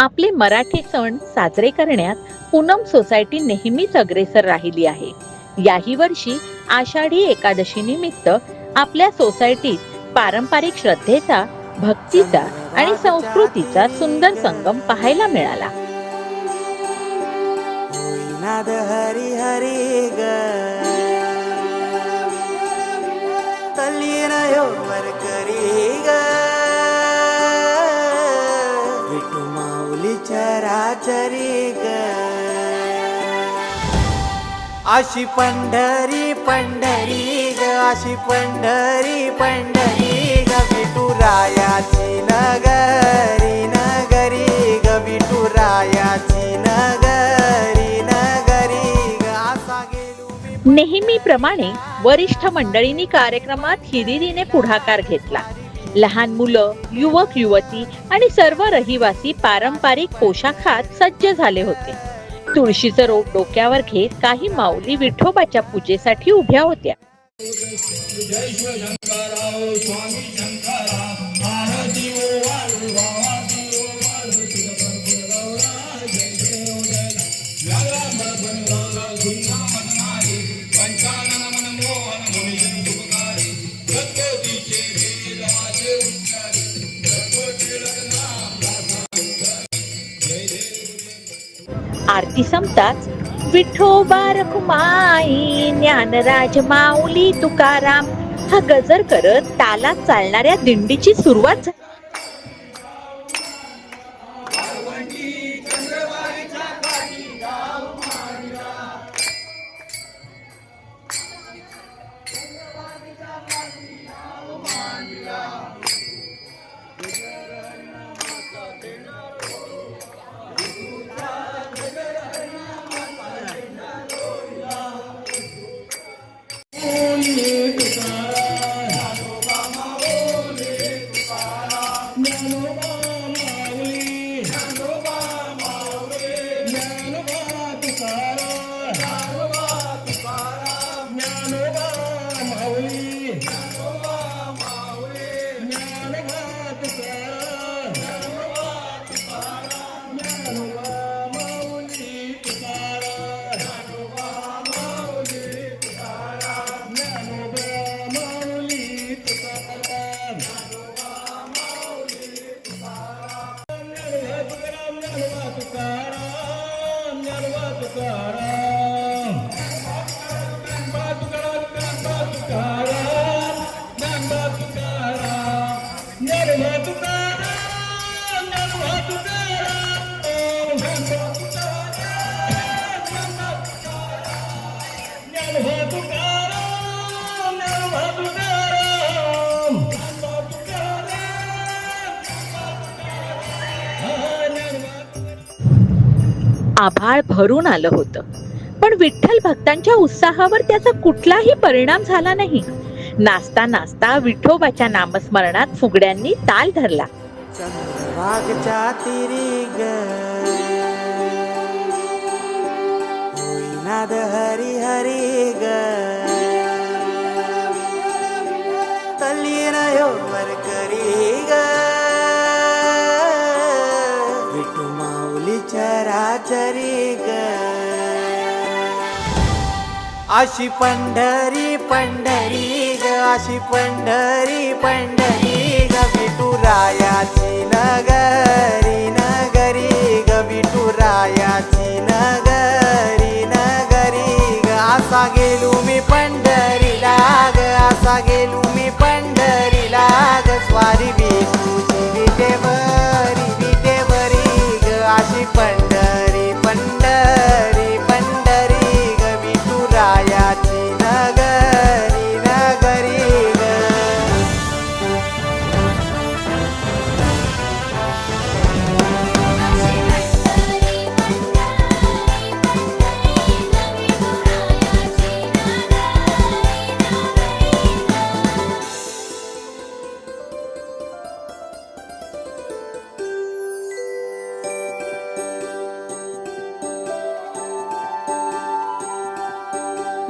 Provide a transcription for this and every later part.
आपले मराठी सण साजरे करण्यात पूनम सोसायटी नेहमीच अग्रेसर राहिली आहे. याही वर्षी आषाढी एकादशी निमित्त आपल्या सोसायटीत पारंपरिक श्रद्धेचा भक्तीचा आणि संस्कृतीचा सुंदर संगम पाहायला मिळाला. अशी पंढरी पंढरी ग अशी पंढरी पंढरी ग विठुरायाची नगरी नगरी ग विठुरायाची नगरी नगरी ग असा गेलो नेहमीप्रमाणे वरिष्ठ मंडळींनी कार्यक्रमात हिरिरीने पुढाकार घेतला. लहान मुलं युवक युवती आणि सर्व रहिवासी पारंपरिक पोशाखात सज्ज झाले होते. तुळशीचं रोप डोक्यावर घेत काही माऊली विठोबाच्या पूजेसाठी उभ्या होत्या. आरती संपताच विठोबा रखुमाई ज्ञानराज माऊली तुकाराम. हा गजर करत तालात चालणाऱ्या दिंडीची सुरुवात आभाळ भरून आलं होतं. पण विठ्ठल भक्तांच्या उत्साहावर त्याचा कुठलाही परिणाम झाला नाही. नाचता नाचता विठोबाच्या नामस्मरणात फुगड्यांनी ताल धरला. हरी हरी अशी पंढरी पंढरी ग. अशी पंढरी पंढरी ग. विठू रायाची नगरी.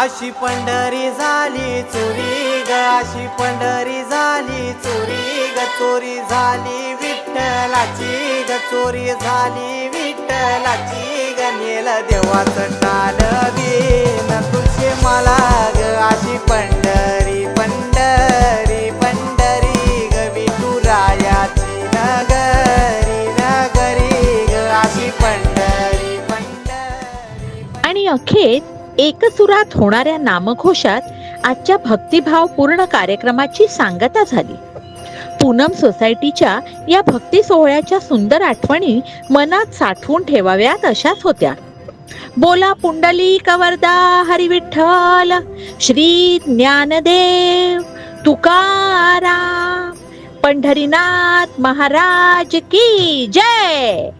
अशी पंढरी झाली चोरी ग अशी पंढरी झाली चोरी ग चोरी झाली विठ्ठलाची ग चोरी झाली विठ्ठलाची ग नेल देवाचं टाल बिन तुझे मला ग अशी पंढरी पंढरी पंढरी ग विठुरायाची नगरी नगरी ग अशी पंढरी पंढरी आणि अखेर एकसुरात होणाऱ्या नामघोषात आजच्या भक्तिभाव पूर्ण कार्यक्रमाची सांगता झाली. पूनम सोसायटीच्या या भक्ती सोहळ्याच्या सुंदर आठवणी मनात साठवून ठेवाव्यात अशाच होत्या. बोला पुंडली कवरदा हरिविठ्ठल श्री ज्ञानदेव तुकाराम पंढरीनाथ महाराज की जय!